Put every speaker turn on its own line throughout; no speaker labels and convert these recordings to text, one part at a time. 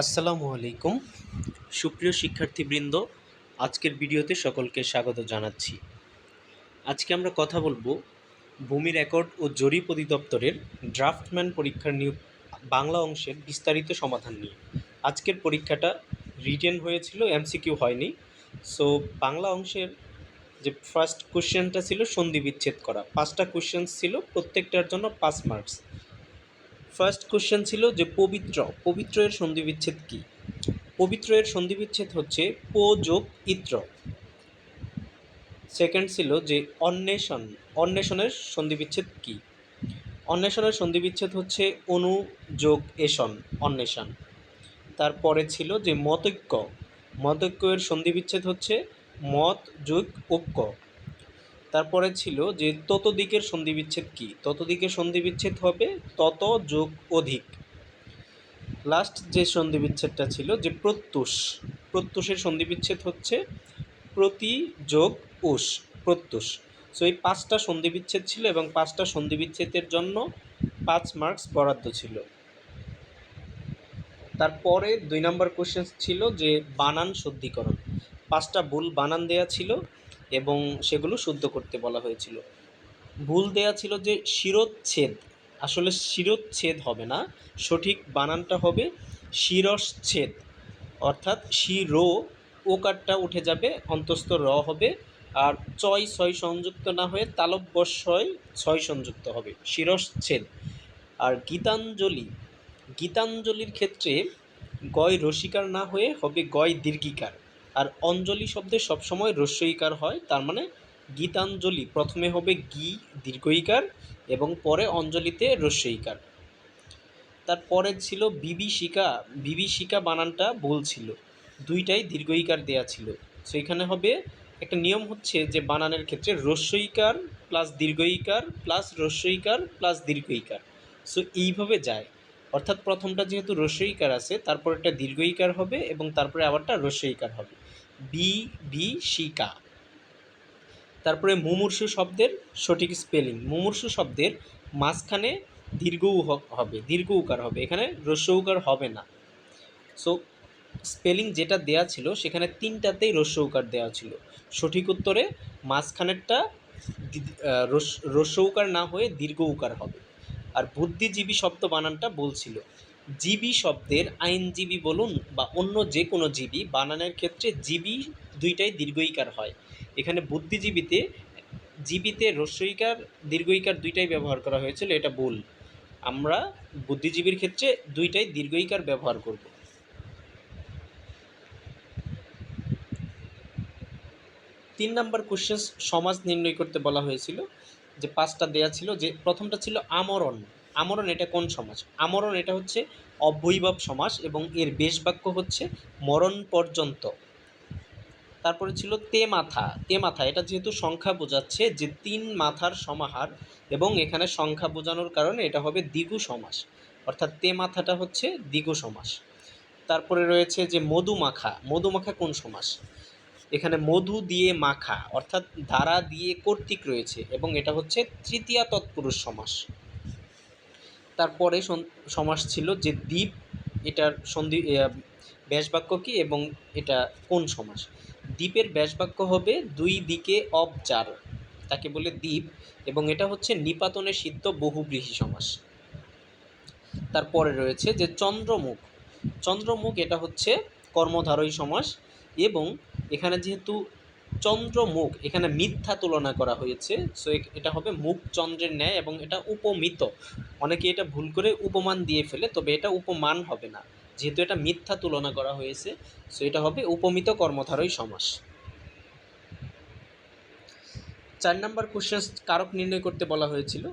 আসসালামু আলাইকুম। সুপ্রিয় শিক্ষার্থীবৃন্দ, আজকের ভিডিওতে সকলকে স্বাগত জানাচ্ছি। আজকে আমরা কথা বলব ভূমি রেকর্ড ও জরিপ অধিদপ্তরের ড্রাফটম্যান পরীক্ষার নিয়োগ বাংলা অংশের বিস্তারিত সমাধান নিয়ে। আজকের পরীক্ষাটা রিটেন হয়েছিল, এমসিকিউ হয়নি। সো, বাংলা অংশের যে ফার্স্ট কোশ্চেনটা ছিল, সন্ধি বিচ্ছেদ করা। পাঁচটা কোশ্চেন ছিল, প্রত্যেকটার জন্য পাঁচ মার্কস। ফার্স্ট কোশ্চেন ছিল যে পবিত্র পবিত্র এর সন্ধি বিচ্ছেদ কী? পবিত্র এর সন্ধি বিচ্ছেদ হচ্ছে পো যোগ ইত্র। সেকেন্ড ছিল যে অন্বেষণ, অন্বেষণের সন্ধি বিচ্ছেদ কী? অন্বেষণের সন্ধিবিচ্ছেদ হচ্ছে অনু যোগ এষণ, অন্বেষণ। তারপরে ছিল যে মতৈক্য মতৈক্য এর সন্ধি বিচ্ছেদ হচ্ছে মত যোগ ঐক্য। তারপরে ছিল যে তত দিকের সন্ধি বিচ্ছেদ কী? তত দিকের সন্ধিবিচ্ছেদ হবে তত যোগ অধিক। লাস্ট যে সন্ধিবিচ্ছেদটা ছিল, যে প্রত্যুষ। প্রত্যুষের সন্ধিবিচ্ছেদ হচ্ছে প্রতি যোগ উষ, প্রত্যুষ। সো এই পাঁচটা সন্ধিবিচ্ছেদ ছিল এবং পাঁচটা সন্ধিবিচ্ছেদের জন্য পাঁচ মার্কস বরাদ্দ ছিল। তারপরে দুই নম্বর কোশ্চেন ছিল যে বানান শুদ্ধিকরণ। পাঁচটা ভুল বানান দেয়া ছিল এবং সেগুলো শুদ্ধ করতে বলা হয়েছিল। ভুল দেয়া ছিল যে শিরোচ্ছেদ, আসলে শিরোচ্ছেদ হবে না, সঠিক বানানটা হবে শিরশ্ছেদ। অর্থাৎ শিরো, ওকারটা উঠে যাবে, অন্তস্থ র হবে, আর চয় ছয় সংযুক্ত না হয়ে তালব্যস্বয় ছয় সংযুক্ত হবে, শিরশ্ছেদ। আর গীতাঞ্জলি, গীতাঞ্জলির ক্ষেত্রে গয় রসিকার না হয়ে হবে গয় দীর্ঘিকার। আর অঞ্জলি শব্দে সবসময় রস্যইকার হয়, তার মানে গীতাঞ্জলি। প্রথমে হবে গি, দীর্ঘইকার, এবং পরে অঞ্জলিতে রস্যইকার। তারপরে ছিল বিভীষিকা। বিভীষিকা বানানটা ভুল ছিল। দুইটাই দীর্ঘইকার দেয়া ছিল। সো এখানে হবে একটা নিয়ম হচ্ছে যে বানানের ক্ষেত্রে রস্যইকার প্লাস দীর্ঘইকার প্লাস রস্যইকার প্লাস দীর্ঘইকার। সো এইভাবে যায়। অর্থাৎ প্রথমটা যেহেতু রস্যইকার আছে তারপর একটা দীর্ঘইকার হবে এবং তারপরে আবারটা রস্যইকার হবে। বি বি তারপরে মুমূর্ষু শব্দের সঠিক স্পেলিং। মুমূর্ষু শব্দের মাঝখানে দীর্ঘ হবে, দীর্ঘ উকার হবে। এখানে রস্য উকার হবে না। সো স্পেলিং যেটা দেয়া ছিল, সেখানে তিনটাতেই রস্য উকার দেওয়া ছিল। সঠিক উত্তরে মাঝখানেরটা রস্য উকার না হয়ে দীর্ঘ উকার হবে। আর বুদ্ধিজীবী শব্দ বানানটা বলছিল। জীবী শব্দের আইনজীবী বলুন বা অন্য যে কোনো জীবী, বানানের ক্ষেত্রে জীবী দুইটাই দীর্ঘইকার হয়। এখানে বুদ্ধিজীবীতে জীবিতে রস্যইকার, দীর্ঘইকার দুইটাই ব্যবহার করা হয়েছিল, এটা ভুল। আমরা বুদ্ধিজীবীর ক্ষেত্রে দুইটাই দীর্ঘইকার ব্যবহার করব। তিন নাম্বার কোশ্চেন সমাজ নির্ণয় করতে বলা হয়েছিল, যে পাঁচটা দেয়া ছিল, যে প্রথমটা ছিল আমরণ। আমরণ এটা কোন সমাজ? আমরণ এটা হচ্ছে অবৈভব সমাস এবং এর বেশ বাক্য হচ্ছে মরণ পর্যন্ত। তারপরে ছিল তে মাথা। তে মাথা, এটা যেহেতু সংখ্যা বোঝাচ্ছে যে তিন মাথার সমাহার এবং এখানে সংখ্যা বোঝানোর কারণে এটা হবে দ্বিগু সমাস। অর্থাৎ তে মাথাটা হচ্ছে দ্বিগু সমাস। তারপরে রয়েছে যে মধু মধুমাখা। মধুমাখা কোন সমাস? এখানে মধু দিয়ে মাখা, অর্থাৎ ধারা দিয়ে কর্তৃক রয়েছে এবং এটা হচ্ছে তৃতীয়া তৎপুরুষ সমাস। তারপরে সমাস ছিল যে দ্বীপ, এটার সন্ধি ব্যাসবাক্য কি এবং এটা কোন সমাস? দ্বীপের ব্যাসবাক্য হবে দুই দিকে অব অবচার, তাকে বলে দ্বীপ, এবং এটা হচ্ছে নিপাতনে সিদ্ধ বহুব্রীহি সমাস। তারপরে রয়েছে যে চন্দ্রমুখ চন্দ্রমুখ এটা হচ্ছে কর্মধারয় সমাস, এবং এখানে যেহেতু চন্দ্রমুখ, এখানে মিথ্যা তুলনা করা হয়েছে। সো এটা হবে মুখ চন্দ্রের ন্যায় এবং এটা উপমিত। অনেকে এটা ভুল করে উপমান দিয়ে ফেলে, তবে এটা উপমান হবে না। যেহেতু এটা মিথ্যা তুলনা করা হয়েছে সো এটা হবে উপমিত কর্মধারয় সমাস। চার নাম্বার কোশ্চেন কারক নির্ণয় করতে বলা হয়েছিল।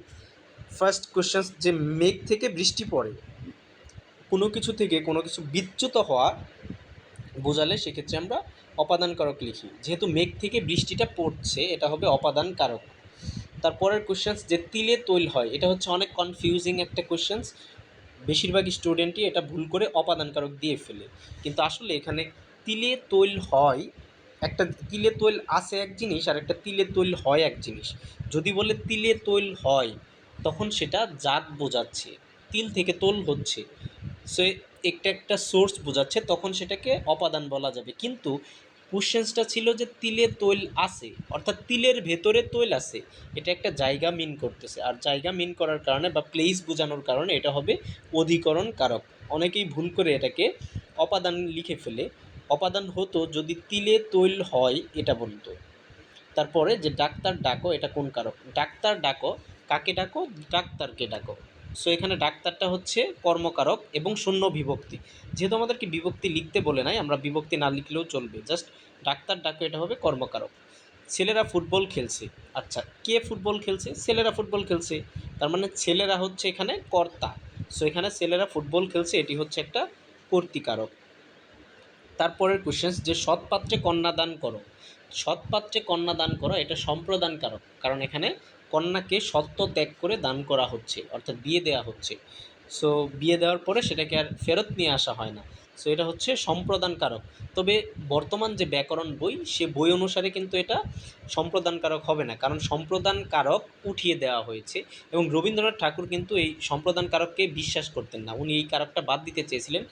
ফার্স্ট কোশ্চেন যে মেঘ থেকে বৃষ্টি পড়ে, কোনো কিছু থেকে কোনো কিছু বিচ্যুত হওয়া বোঝালে সেক্ষেত্রে আমরা অপাদান কারক লিখি। যেহেতু মেঘ থেকে বৃষ্টিটা পড়ছে, এটা হবে অপাদান কারক তারপরের কোশ্চেন্স যে তিলে তৈল হয়, এটা হচ্ছে অনেক কনফিউজিং একটা কোশ্চেন্স বেশিরভাগ স্টুডেন্টই এটা ভুল করে অপাদান কারক দিয়ে ফেলে। কিন্তু আসলে এখানে তিলে তৈল হয়, একটা তিলে তৈল আছে এক জিনিস, আর একটা তিলে তৈল হয় এক জিনিস। যদি বলে তিলে তৈল হয়, তখন সেটা জাত বোঝাচ্ছে, তিল থেকে তোল হচ্ছে। সে একটা একটা সোর্স বোঝাচ্ছে, তখন সেটাকে অপাদান বলা যাবে। কিন্তু কোশ্চেন্সটা ছিল যে তিলে তৈল আছে, অর্থাৎ তিলের ভেতরে তৈল আছে, এটা একটা জায়গা মিন করতেছে। আর জায়গা মিন করার কারণে বা প্লেস বোঝানোর কারণে এটা হবে অধিকরণ কারক। অনেকেই ভুল করে এটাকে অপাদান লিখে ফেলে। অপাদান হতো যদি তিলে তৈল হয় এটা বলতো। তারপরে যে ডাক্তার ডাকো, এটা কোন কারক? ডাক্তার ডাকো, কাকে ডাকো? ডাক্তারকে ডাকো। সো এখানে ডাক্তারটা হচ্ছে কর্মকারক এবং শূন্য বিভক্তি। যেহেতু আমাদেরকে বিভক্তি লিখতে বলে নাই, আমরা বিভক্তি না লিখলেও চলবে। জাস্ট ডাক্তার ডাকো, এটা হবে কর্মকারক। ছেলেরা ফুটবল খেলছে। আচ্ছা কে ফুটবল খেলছে? ছেলেরা ফুটবল খেলছে। তার মানে ছেলেরা হচ্ছে এখানে কর্তা। সো এখানে ছেলেরা ফুটবল খেলছে, এটি হচ্ছে একটা কর্তিকারক। তারপরের কোশ্চেন্স যে সৎপাত্রে কন্যাদান করো। সৎপাত্রে কন্যাদান করো, এটা সম্প্রদান কারক কারণ এখানে কন্যাকে সত্য ত্যাগ করে দান করা হচ্ছে, অর্থাৎ বিয়ে দেওয়া হচ্ছে। সো বিয়ে দেওয়ার পরে সেটাকে আর ফেরত নিয়ে আসা হয় না। সো এটা হচ্ছে সম্প্রদান কারক তবে বর্তমান যে ব্যাকরণ বই, সে বই অনুসারে কিন্তু এটা সম্প্রদান কারক হবে না। কারণ সম্প্রদান কারক উঠিয়ে দেওয়া হয়েছে এবং রবীন্দ্রনাথ ঠাকুর কিন্তু এই সম্প্রদান কারককে বিশ্বাস করতেন না। উনি এই কারকটা বাদ দিতে চেয়েছিলেন।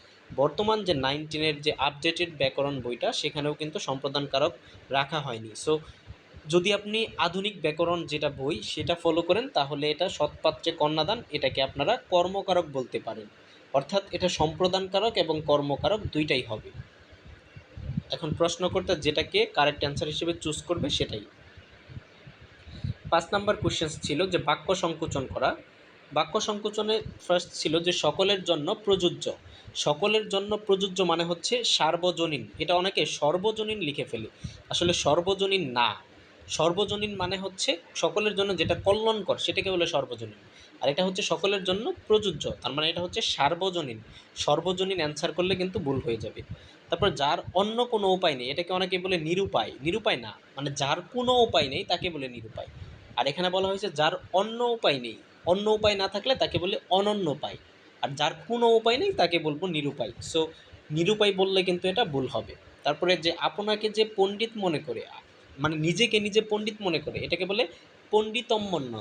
বর্তমান যে নাইনটিনের যে আপডেটেড ব্যাকরণ বইটা, সেখানেও কিন্তু সম্প্রদান কারক রাখা হয়নি। সো যদি আপনি আধুনিক ব্যাকরণ যেটা বই সেটা ফলো করেন, তাহলে এটা সৎপাত্রে কন্যাদান, এটাকে আপনারা কর্মকারক বলতে পারেন। অর্থাৎ এটা সম্প্রদানকারক এবং কর্মকারক দুইটাই হবে। এখন প্রশ্নকর্তা যেটাকে কারেক্ট অ্যান্সার হিসেবে চুজ করবে সেটাই। পাঁচ নাম্বার কোশ্চেন ছিল যে বাক্য সংকোচন করা। বাক্য সংকোচনে ফার্স্ট ছিল যে সকলের জন্য প্রযোজ্য। সকলের জন্য প্রযোজ্য মানে হচ্ছে সার্বজনীন। এটা অনেকে সর্বজনীন লিখে ফেলে। আসলে সর্বজনীন না। সর্বজনীন মানে হচ্ছে সকলের জন্য যেটা কল্যাণকর, সেটাকে বলে সর্বজনীন। আর এটা হচ্ছে সকলের জন্য প্রযোজ্য, তার মানে এটা হচ্ছে সার্বজনীন। সর্বজনীন অ্যান্সার করলে কিন্তু ভুল হয়ে যাবে। তারপর যার অন্য কোনো উপায় নেই, এটাকে অনেকে বলে নিরুপায়। নিরুপায় না মানে যার কোনো উপায় নেই তাকে বলে নিরুপায়। আর এখানে বলা হয়েছে যার অন্য উপায় নেই, অন্য উপায় না থাকলে তাকে বলে অনন্য উপায়। আর যার কোনো উপায় নেই তাকে বলব নিরুপায়। সো নিরুপায় বললে কিন্তু এটা ভুল হবে। তারপরে যে আপনাকে যে পণ্ডিত মনে করে মানে নিজেকে নিজে পণ্ডিত মনে করে, এটাকে বলে পণ্ডিতম্মন্য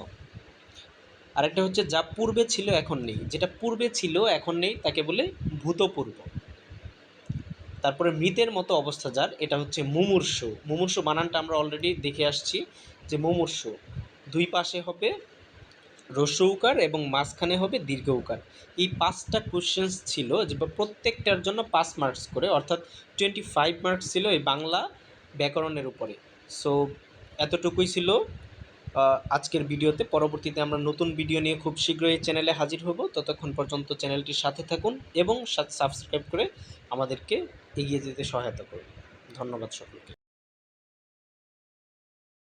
আরেকটা হচ্ছে, যা পূর্বে ছিল এখন নেই। যেটা পূর্বে ছিল এখন নেই, তাকে বলে ভূতপূর্ব। তারপরে মৃতের মতো অবস্থা যার, এটা হচ্ছে মুমূর্ষু। মুমূর্ষু বানানটা আমরা অলরেডি দেখে আসছি যে মুমূর্ষু। দুই পাশে হবে রস্য উকার এবং মাঝখানে হবে দীর্ঘ উকার। এই পাঁচটা কোশ্চেন্স ছিল যে প্রত্যেকটার জন্য পাঁচ মার্কস করে, অর্থাৎ টোয়েন্টি ফাইভ মার্কস ছিল এই বাংলা ব্যাকরণের উপরে। সো এতটুকুই ছিল আজকের ভিডিওতে। পরবর্তীতে আমরা নতুন ভিডিও নিয়ে খুব শীঘ্রই চ্যানেলে হাজির হব। ততক্ষণ পর্যন্ত চ্যানেলটির সাথে থাকুন এবং সাবস্ক্রাইব করে আমাদেরকে এগিয়ে যেতে সহায়তা করুন। ধন্যবাদ সকলকে।